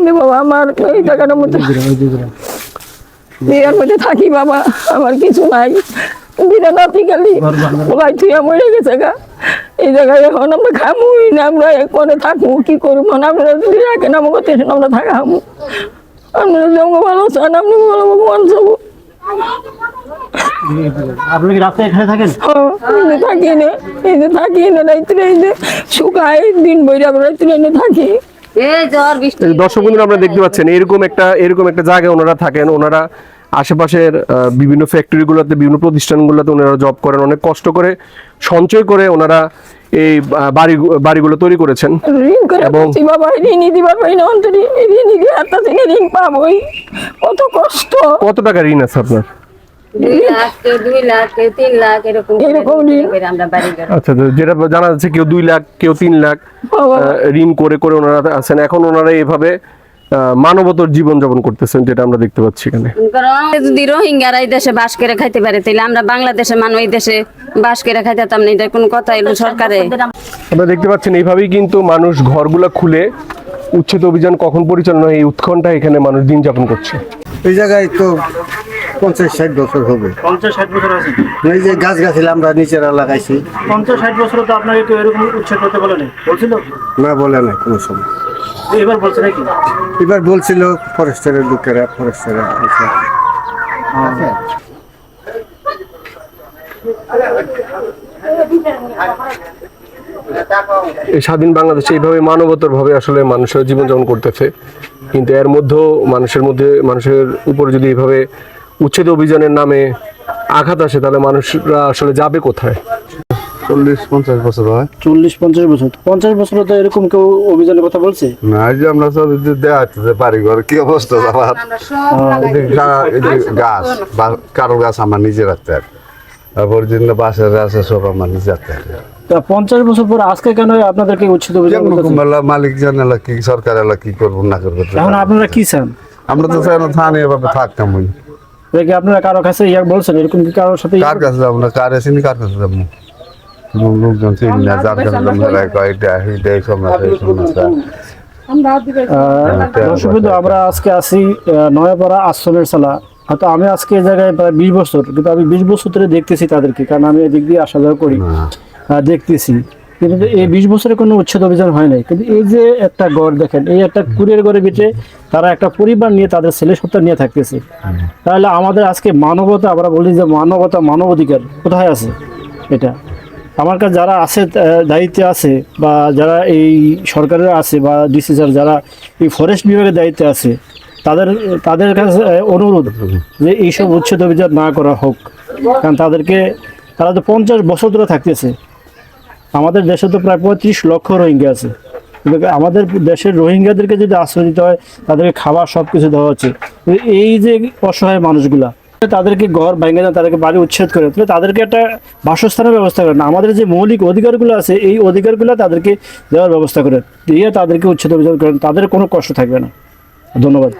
আমি বাবা আমার এই জায়গাটার মধ্যে বিয়ের মধ্যে থাকি বাবা আমার কিছু নাই। দিনে নাতি গেলি ওলাই মরে গেছে গা। এই জায়গায় এখন আমরা খামুই না আমরা কোনে থাকব কি করব না? আমরা যদি রাখেন আমাকে তেসে আমরা থাকা হামু আপনারা জঙ্গ ভালো চান আপনি ভালো ভগবান যাব আপনি কি রাতে এখানে থাকেন? থাকি না এই যে থাকি না রাত্রে এই যে শুকাই দিন বইরা আমরা রাত্রে এনে থাকি। দর্শক বন্ধুরা আপনারা দেখতে পাচ্ছেন এরকম একটা এরকম একটা জায়গায় ওনারা থাকেন। ওনারা আশেপাশের বিভিন্ন ফ্যাক্টরিগুলোতে বিভিন্ন প্রতিষ্ঠান প্রতিষ্ঠানগুলোতে ওনারা জব করেন। অনেক কষ্ট করে সঞ্চয় করে ওনারা এই বাড়ি বাড়িগুলো তৈরি করেছেন। ঋণ এবং- কত কষ্ট। কত টাকা ঋণ আছে আপনার? আচ্ছা যেটা জানা যাচ্ছে কেউ দুই লাখ কেউ তিন লাখ ঋণ করে করে ওনারা আছেন। এখন ওনারা এভাবে মানবতর জীবন যাপন করতেছেন যেটা আমরা দেখতে পাচ্ছি এখানে। যদি রোহিঙ্গারা এই দেশে বাস করে খাইতে পারে তাহলে আমরা বাংলাদেশে মানুষ এই দেশে বাস করে খাইতাম না এটা কোনো কথা এলো সরকারে। আপনারা দেখতে পাচ্ছেন এইভাবেই কিন্তু মানুষ ঘরগুলা খুলে উচ্ছেদ অভিযান কখন পরিচালনা হয় এই উৎকণ্ঠা এখানে মানুষ দিন যাপন করছে। এই জায়গায় তো পঞ্চাশ ষাট বছর হবে। পঞ্চাশ ষাট বছর আছে? এই যে গাছ গাছিল আমরা নিচেরা লাগাইছি। পঞ্চাশ ষাট বছর তো আপনাকে কেউ এরকম উচ্ছেদ করতে বলে নাই। বলছিল? না বলে না কোনো সময়। এবার বলছে নাকি? এবার বলছিল ফরেস্টারের লোকেরা ফরেস্টাররা এই স্বাধীন বাংলাদেশে এইভাবে মানবতর ভাবে আসলে মানুষের জীবনযাপন করতেছে। কিন্তু এর মধ্যেও মানুষের মধ্যে মানুষের উপরে যদি এইভাবে উচ্ছেদ অভিযানের নামে আঘাত আসে তাহলে মানুষরা আসলে যাবে কোথায়? চল্লিশ পঞ্চাশ বছর হয়। চল্লিশ পঞ্চাশ বছর। পঞ্চাশ বছর তো এরকম কেউ অভিযানের কথা বলছে? না এই যে আমরা সব এই যে বাড়ি ঘর কি অবস্থা গা- এই যে গাছ বা কারও গাছ আমার নিজের হাতে তারপর যে বাসের আছে সব আমার নিজের হাতে তা পঞ্চাশ বছর পর আজকে কেন আপনাদেরকে উচ্ছেদ অভিযান মালিক জানালা কি সরকার এলা কি করব না করব এখন আপনারা কি চান? আমরা তো চাই না থানে এভাবে থাকতাম কি আপনারা কারও কাছে ইয়া বলছেন? এরকম কি কারোর সাথে কার কাছে যাব না? কার আসেনি কার কাছে যাব? লোকজন চিনি না যার কাছে যাব না কয় এটা এটা এই সমস্যা সমস্যা। দর্শক আমরা আজকে আসি নয়াপাড়া আশ্রমের সালা হয়তো আমি আজকে এই জায়গায় প্রায় বিশ বছর কিন্তু আমি বিশ বছর ধরে দেখতেছি তাদেরকে কারণ আমি এদিক দিয়ে আসা যাওয়া করি দেখতেছি। কিন্তু এই বিশ বছরে কোনো উচ্ছেদ অভিযান হয় নাই। কিন্তু এই যে একটা গড় দেখেন, এই একটা কুড়ের ঘরে ভিতরে তারা একটা পরিবার নিয়ে তাদের ছেলে সত্তা নিয়ে থাকতেছে। তাহলে আমাদের আজকে মানবতা, আমরা বলি যে মানবতা, মানবাধিকার কোথায় আছে এটা? আমার কাছে যারা আছে দায়িত্বে আছে বা যারা এই সরকারের আছে বা ডিসি যারা এই ফরেস্ট বিভাগের দায়িত্বে আছে, তাদের তাদের কাছে অনুরোধ যে এইসব উচ্ছেদ অভিযান না করা হোক। কারণ তাদেরকে, তারা তো পঞ্চাশ বছর ধরে থাকতেছে। আমাদের দেশে তো প্রায় পঁয়ত্রিশ লক্ষ রোহিঙ্গা আছে। আমাদের দেশের রোহিঙ্গাদেরকে যদি আশ্রয় দিতে হয়, তাদেরকে খাবার সব কিছু দেওয়া হচ্ছে। এই যে অসহায় মানুষগুলা, তাদেরকে ঘর ভেঙে দেন, তাদেরকে বাড়ি উচ্ছেদ করে তাহলে তাদেরকে একটা বাসস্থানের ব্যবস্থা করেন। আমাদের যে মৌলিক অধিকারগুলো আছে, এই অধিকারগুলো তাদেরকে দেওয়ার ব্যবস্থা করেন। দিয়ে তাদেরকে উচ্ছেদ অভিযান করেন। তাদের কোনো কষ্ট থাকবে না। ধন্যবাদ।